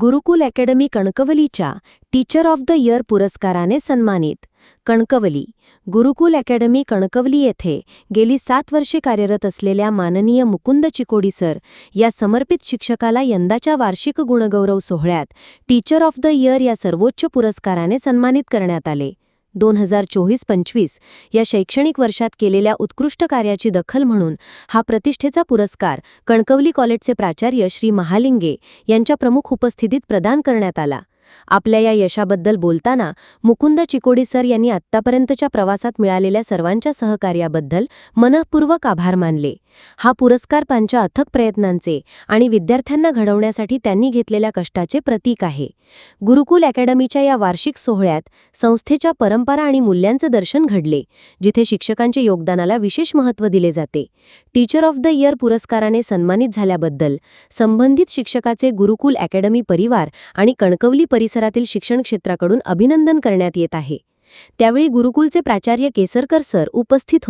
गुरुकुल academy कणकवलीच्या teacher of the year पुरस्काराने सन्मानित. कणकवली गुरुकुल अकॅडमी कणकवली येथे गेली सात वर्षे कार्यरत असलेल्या माननीय मुकुंद चिकोडी सर या समर्पित शिक्षकाला यंदाच्या वार्षिक गुणगौरव सोहळ्यात टीचर ऑफ द इयर या सर्वोच्च पुरस्काराने सन्मानित करण्यात आले. दोन हजार चोवीस पंचवीस या शैक्षणिक वर्षात केलेल्या उत्कृष्ट कार्याची दखल म्हणून हा प्रतिष्ठेचा पुरस्कार कणकवली कॉलेजचे प्राचार्य श्री महालिंगे यांच्या प्रमुख उपस्थितीत प्रदान करण्यात आला. आपल्या या यशाबद्दल बोलताना मुकुंद चिकोडी सर यांनी आत्तापर्यंतच्या प्रवासात मिळालेल्या सर्वांच्या सहकार्याबद्दल मनःपूर्वक आभार मानले. हा पुरस्कार त्यांच्या अथक प्रयत्नांचे आणि विद्यार्थ्यांना घडवण्यासाठी त्यांनी घेतलेल्या कष्टाचे प्रतीक आहे. गुरुकुल अकॅडमीच्या या वार्षिक सोहळ्यात संस्थेच्या परंपरा आणि मूल्यांचं दर्शन घडले जिथे शिक्षकांच्या योगदानाला विशेष महत्त्व दिले जाते. टीचर ऑफ द इयर पुरस्काराने सन्मानित झाल्याबद्दल संबंधित शिक्षकाचे गुरुकुल अकॅडमी परिवार आणि कणकवली परिसरातील शिक्षण क्षेत्राकडून अभिनंदन करण्यात येत आहे. त्यावेळी गुरुकुलचे प्राचार्य केसरकर सर उपस्थित होते.